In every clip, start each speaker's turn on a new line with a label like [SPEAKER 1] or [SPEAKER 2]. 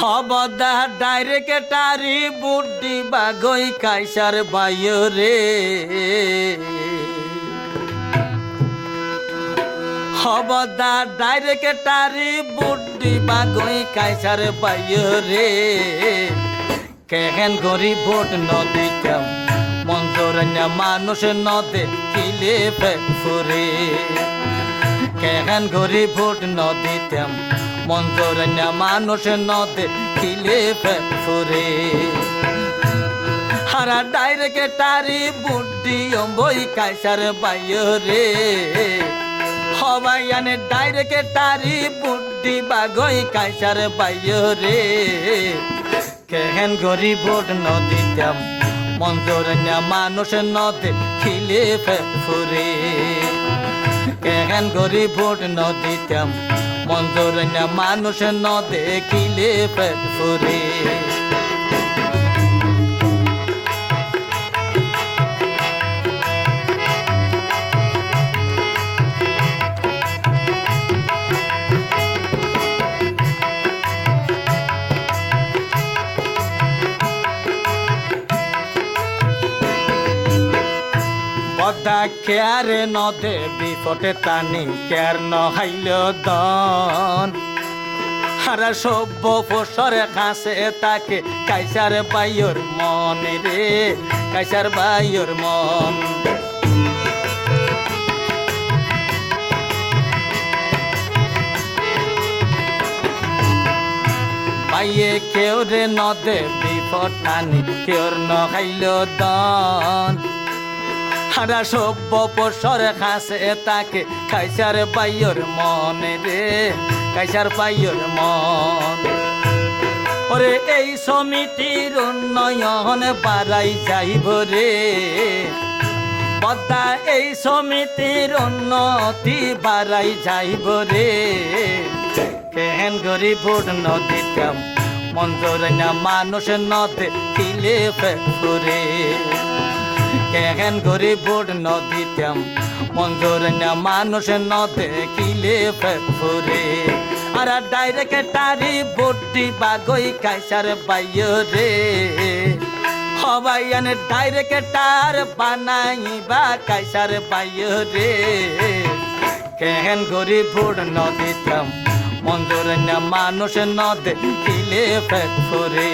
[SPEAKER 1] হবদা ডাইরেক্টারি বুদ্ধি বাগই কাইসার বাইরে। হবদা ডাইরেক্টারি বুদ্ধি বাগই কাইসার বাইরে। কেহেন গরিব ভোট নদীতাম মঞ্জুরন্য মানুষ নদে কিলে ফুরে। কেহেন গরিব ভোট নদীতাম মঞ্জুরন্য মানুষ নদে কিলে ফুরে হারা ডাইরেক্টারি বুদ্ধি অম্বই কাইসার বাইরে। হবাইয়ানে ডাইরেক্টারি বুদ্ধি বাগই কাইসার বাইরে। কেহেন গরিব ভোট নদীতাম মঞ্জুরন্য মানুষ নদে খিলে ফুরে কেহেন গরিব ভোট নদীতাম মঞ্জুরন্য মানুষ ন দেখিলে পেট ফুরে। পদা কেয়ারে নদে বিপটে টানি, কেয়ার নহাইল দন। হারা সভ্য ফসরে খাসে তাকে, কাইসার বাইয়র মন রে, কাইসার বাইয়র মন। পাইয়ে কেউ রে নদে বিপদ টানি, কেউর নহাইল দন। হারা সভ্য পশরে খাসে তাকে, কাইসার পাইয়র মনে রে, কাইসার পাইয়র মন। ওরে এই সমিতির উন্নয়ন বাড়াই যাইব রে। পদ্মা এই সমিতির উন্নতি বাড়াই যাইব রে। কেহেন গরিব ভোট নদীতাম মঞ্জুর না মানুষ নদে কিলে ফুরে কেহেন গরিব ভোট নদীতাম। মঞ্জুর না মানুষ নদে কিলে ফুরে আর ডাইরেক্টারি ভোটটি বাগই কাইসার বাইরে। হবাইয়ান ডাইরেক্টার বানাইবা কাইসার বাইরে। কেহেন গরিব ভোট নদীতাম। মঞ্জুর না মানুষ নদে কিলে ফুরে।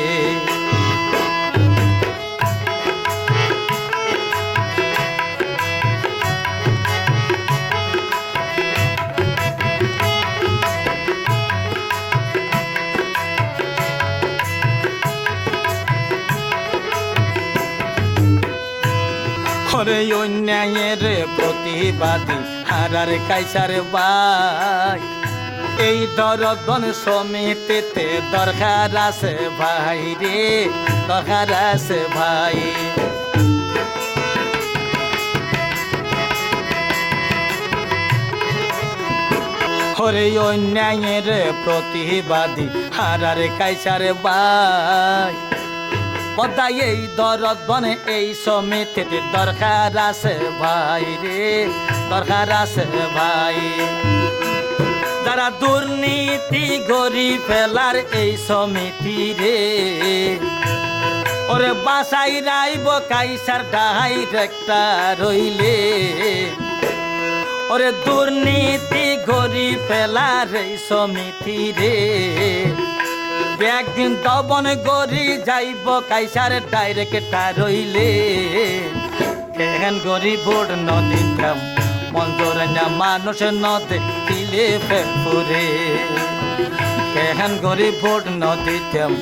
[SPEAKER 1] করে অন্যায়ের প্রতিবাদী, হারার কাইসার বাই এই দরদন সমিতিতে দরকার আছে ভাই রে, দরকার আছে ভাই। হরে অন্যায়ের প্রতিবাদী, হারার কাইসার বাই পদ্মা এই দরদ বনে, এই সমিতিতে দরকার আছে ভাই রে, দরকার আছে ভাই। যারা দুর্নীতি গরি ফেলার এই সমিতি রে, ওরে বাসাই রাইব কাইসার ডাইরেক্টার রইলে। ওরে দুর্নীতি গরি ফেলার এই সমিতি রে একদিন দবন গরি যাইব, কাইসার ডাইরেক্টার রইলে। কেহেন গরি বোর্ড নদীতাম মঞ্জুর না মানুষ নদে দিলে ফুরে কেহেন গরি বোর্ড নদীতাম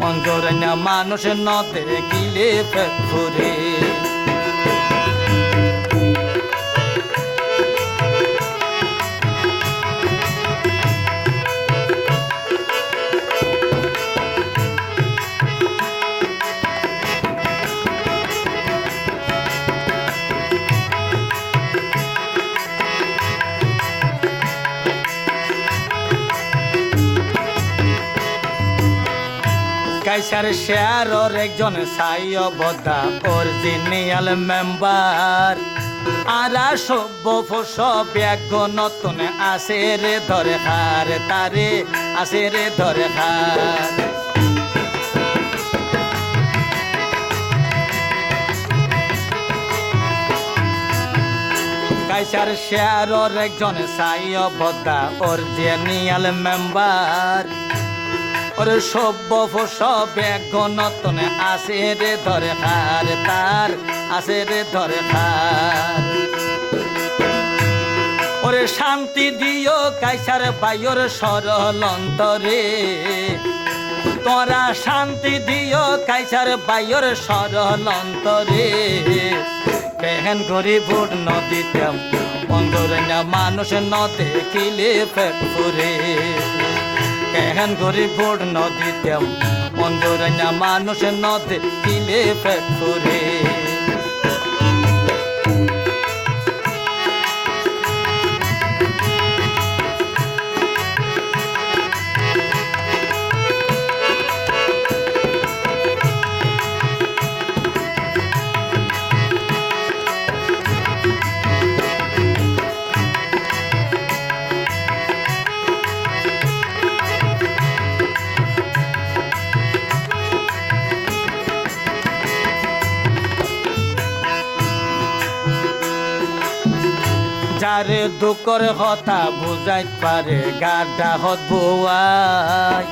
[SPEAKER 1] মঞ্জুর না মানুষ নদে গিলে ফুরে পয়সার শেয়ার ওর একজন সাইয় বদা অরিজিনিয়াল মেম্বার। আর সব সব এক নতুন আসে রে ধরে হার তারে আসে রে ধরে হার কাইসার একজন একজন সাইয় বদা অরিজিনিয়াল মেম্বার। ওরে সভ্য সব গণতনে আসে রে ধরে খার তার, আসে রে ধরে খার। ওরে শান্তি দিও কাইসার বাইর সরল অন্তরে তোরা শান্তি দিও কাইসার বাইর সরল অন্তরে কেহেন গরিবুর নদীতে অন্তরে মানুষ ন দেখিলে পেট কেহেন গরিবুর নদীতে অন্তরে না মানুষ নদী দিলে পেট যারে দুঃখর কথা বুঝাইত পারে গাড্ডা হত বুয়াই।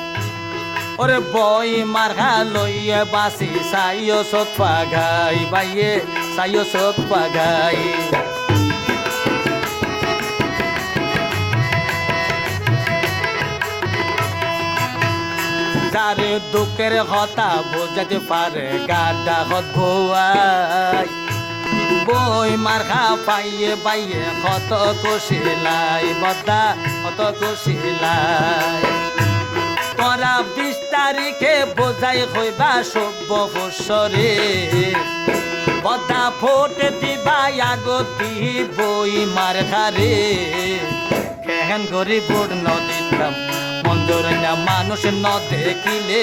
[SPEAKER 1] ওরে বই মার্ঘা লইয়ে বাসি সাইও সত পাগাই, বাইয়ে সাইও সত পাগাই। যারে দুঃখের কথা বুঝাইতে পারে গাড্ডা হত বুয়াই। বই মার্খা পাইয়ে পাইয়ে কত কুশিলাই বদা কত কুশিলাই তোরা বিশ তারিখে বোঝাই হইবা সভ্য বৎসরে বদা ভোট দিবা আগতি বই মার খারে কেহেন গরিবুর নদীতাম মন্দর না মানুষ ন দেখিলে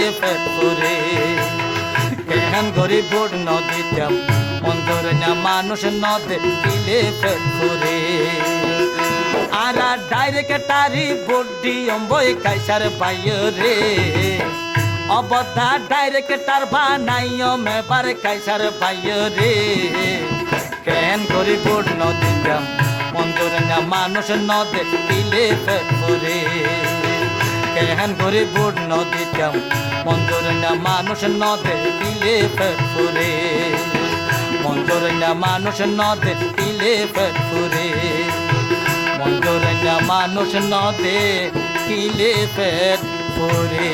[SPEAKER 1] করে কেহেন গরিবুর নদীতাম অন্তর না মানুষ নদে দিলে ফুরে আর ডাইরেক্টারি বড্ডি অম্বই কাইসার বাইরে। অবধা ডাইরেক্টার বানাইও মেবার কাইসার বাইরে। কেন করি বোর্ড নদী যাম অন্তর না মানুষ নদে দিলে ফুরে কেন করি বোর্ড না মানুষ নদে পিলে ফুরে মঞ্জুরኛ মানুষ নদে পিলে ফুরে মঞ্জুরኛ মানুষ নদে পিলে ফুরে